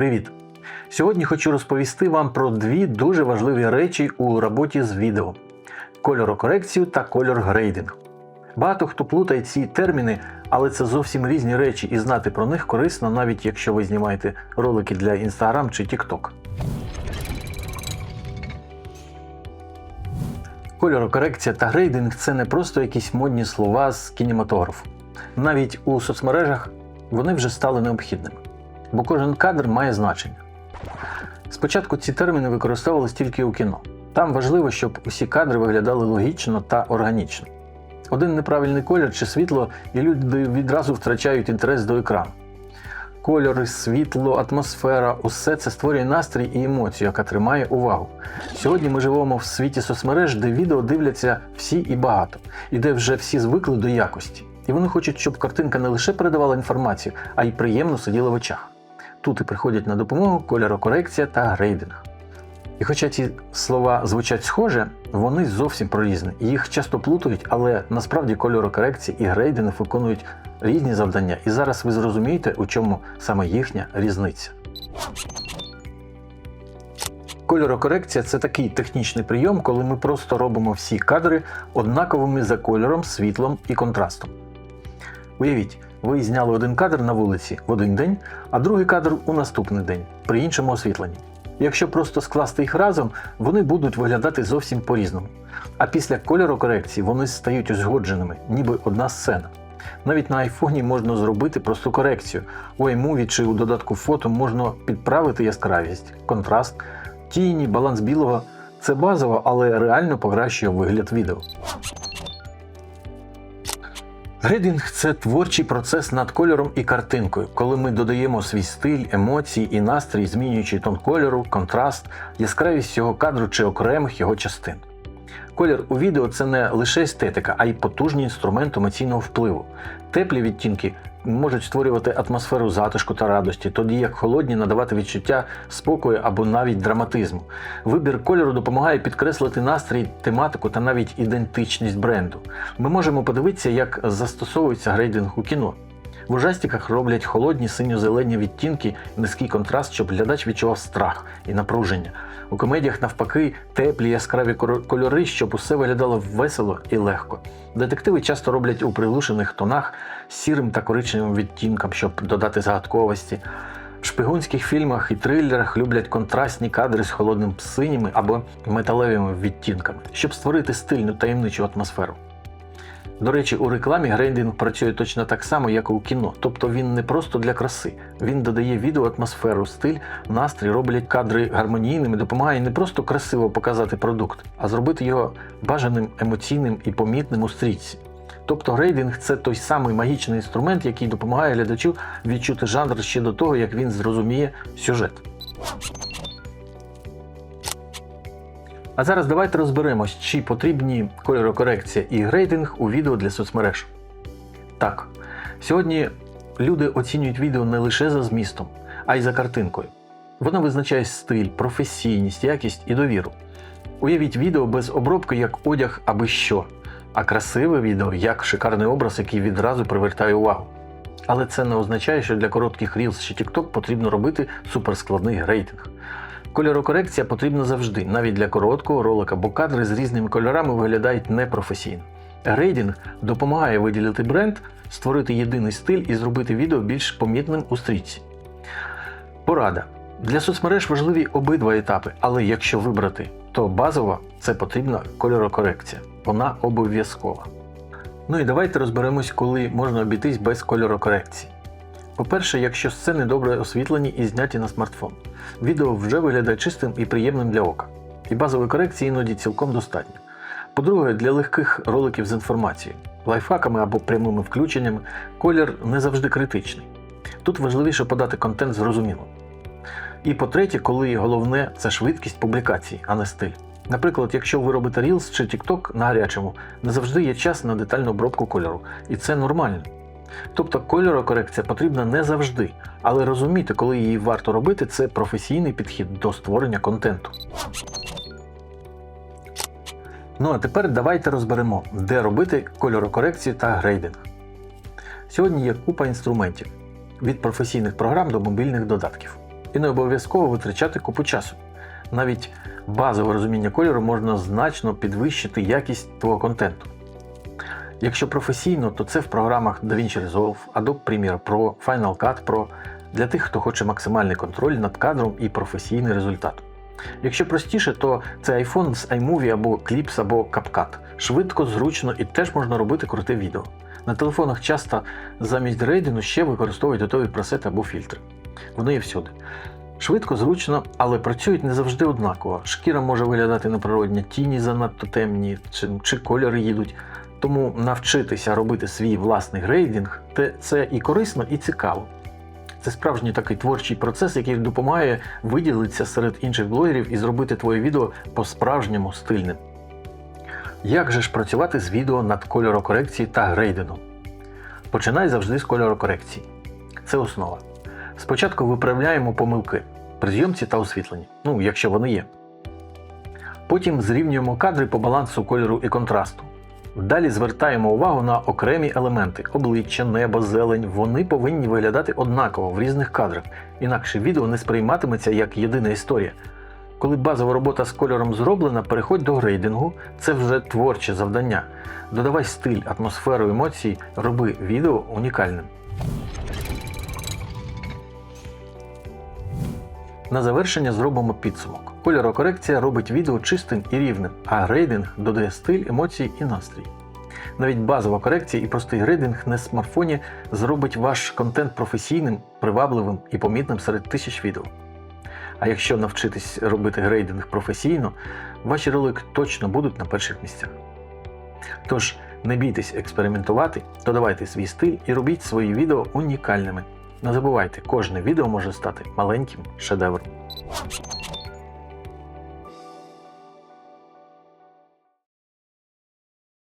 Привіт! Сьогодні хочу розповісти вам про дві дуже важливі речі у роботі з відео: кольорокорекцію та кольор-грейдинг. Багато хто плутає ці терміни, але це зовсім різні речі, і знати про них корисно, навіть якщо ви знімаєте ролики для Instagram чи TikTok. Кольорокорекція та грейдинг це не просто якісь модні слова з кінематографу. Навіть у соцмережах вони вже стали необхідними, бо кожен кадр має значення. Спочатку ці терміни використовувалися тільки у кіно. Там важливо, щоб усі кадри виглядали логічно та органічно. Один неправильний колір чи світло, і люди відразу втрачають інтерес до екрану. Кольори, світло, атмосфера усе це створює настрій і емоцію, яка тримає увагу. Сьогодні ми живемо в світі соцмереж, де відео дивляться всі і багато, і де вже всі звикли до якості. І вони хочуть, щоб картинка не лише передавала інформацію, а й приємно сиділа в очах. Тут і приходять на допомогу кольорокорекція та грейдинг. І хоча ці слова звучать схоже, вони зовсім про різне. Їх часто плутають, але насправді кольорокорекція і грейдинг виконують різні завдання, і зараз ви зрозумієте, у чому саме їхня різниця. Кольорокорекція це такий технічний прийом, коли ми просто робимо всі кадри однаковими за кольором, світлом і контрастом. Уявіть, ви зняли один кадр на вулиці в один день, а другий кадр у наступний день при іншому освітленні. Якщо просто скласти їх разом, вони будуть виглядати зовсім по-різному. А після кольорокорекції вони стають узгодженими, ніби одна сцена. Навіть на айфоні можна зробити просту корекцію. У iMovie чи у додатку фото можна підправити яскравість, контраст, тіні, баланс білого. Це базово, але реально покращує вигляд відео. Грейдинг це творчий процес над кольором і картинкою, коли ми додаємо свій стиль, емоції і настрій, змінюючи тон кольору, контраст, яскравість цього кадру чи окремих його частин. Колір у відео це не лише естетика, а й потужний інструмент емоційного впливу. Теплі відтінки можуть створювати атмосферу затишку та радості, тоді як холодні надавати відчуття спокою або навіть драматизму. Вибір кольору допомагає підкреслити настрій, тематику та навіть ідентичність бренду. Ми можемо подивитися, як застосовується грейдинг у кіно. В ужастиках роблять холодні синьо-зелені відтінки, низький контраст, щоб глядач відчував страх і напруження. У комедіях, навпаки, теплі яскраві кольори, щоб усе виглядало весело і легко. Детективи часто роблять у приглушених тонах сірим та коричневим відтінком, щоб додати загадковості. В шпигунських фільмах і трилерах люблять контрастні кадри з холодним синіми або металевими відтінками, щоб створити стильну таємничу атмосферу. До речі, у рекламі грейдинг працює точно так само, як і у кіно. Тобто він не просто для краси. Він додає відео атмосферу, стиль, настрій, роблять кадри гармонійними, допомагає не просто красиво показати продукт, а зробити його бажаним, емоційним і помітним у стрічці. Тобто грейдинг це той самий магічний інструмент, який допомагає глядачу відчути жанр ще до того, як він зрозуміє сюжет. А зараз давайте розберемось, чи потрібні кольорокорекція і грейдинг у відео для соцмереж. Так, сьогодні люди оцінюють відео не лише за змістом, а й за картинкою. Вона визначає стиль, професійність, якість і довіру. Уявіть відео без обробки як одяг аби що, а красиве відео як шикарний образ, який відразу привертає увагу. Але це не означає, що для коротких Reels чи TikTok потрібно робити суперскладний грейдинг. Кольорокорекція потрібна завжди, навіть для короткого ролика, бо кадри з різними кольорами виглядають непрофесійно. Грейдинг допомагає виділити бренд, створити єдиний стиль і зробити відео більш помітним у стрічці. Порада. Для соцмереж важливі обидва етапи, але якщо вибрати, то базово це потрібна кольорокорекція. Вона обов'язкова. Ну і давайте розберемось, коли можна обійтись без кольорокорекції. По-перше, якщо сцени добре освітлені і зняті на смартфон, відео вже виглядає чистим і приємним для ока. І базової корекції іноді цілком достатньо. По-друге, для легких роликів з інформацією, лайфхаками або прямими включеннями колір не завжди критичний. Тут важливіше подати контент зрозуміло. І по-третє, коли головне це швидкість публікації, а не стиль. Наприклад, якщо ви робите Reels чи TikTok на гарячому, не завжди є час на детальну обробку кольору, і це нормально. Тобто кольорокорекція потрібна не завжди, але розуміти, коли її варто робити, це професійний підхід до створення контенту. Ну а тепер давайте розберемо, де робити кольорокорекцію та грейдинг. Сьогодні є купа інструментів від професійних програм до мобільних додатків. і не обов'язково витрачати купу часу. Навіть базове розуміння кольору можна значно підвищити якість твого контенту. Якщо професійно, то це в програмах DaVinci Resolve, Adobe Premiere Pro, Final Cut Pro для тих, хто хоче максимальний контроль над кадром і професійний результат. Якщо простіше, то це iPhone з iMovie або Clips або CapCut. Швидко, зручно і теж можна робити круте відео. На телефонах часто замість рейдингу ще використовують готові пресети або фільтри. Вони є всюди. Швидко, зручно, але працюють не завжди однаково. Шкіра може виглядати неприродня, тіні занадто темні, чи, чи кольори їдуть. Тому навчитися робити свій власний грейдинг це і корисно, і цікаво. Це справжній такий творчий процес, який допомагає виділитися серед інших блогерів і зробити твоє відео по-справжньому стильним. Як же ж працювати з відео над кольорокорекцією та грейдингом? Починай завжди з кольорокорекції. Це основа. Спочатку виправляємо помилки при зйомці та освітленні, ну, якщо вони є. Потім зрівнюємо кадри по балансу кольору і контрасту. Далі звертаємо увагу на окремі елементи обличчя, небо, зелень. Вони повинні виглядати однаково в різних кадрах, інакше відео не сприйматиметься як єдина історія. Коли базова робота з кольором зроблена, переходь до грейдингу, це вже творче завдання. Додавай стиль, атмосферу, емоції, роби відео унікальним. На завершення зробимо підсумок. Кольорокорекція робить відео чистим і рівним, а грейдинг додає стиль, емоції і настрій. Навіть базова корекція і простий грейдинг на смартфоні зробить ваш контент професійним, привабливим і помітним серед тисяч відео. А якщо навчитись робити грейдинг професійно, ваші ролики точно будуть на перших місцях. Тож не бійтесь експериментувати, додавайте свій стиль і робіть свої відео унікальними. Не забувайте, кожне відео може стати маленьким шедевром.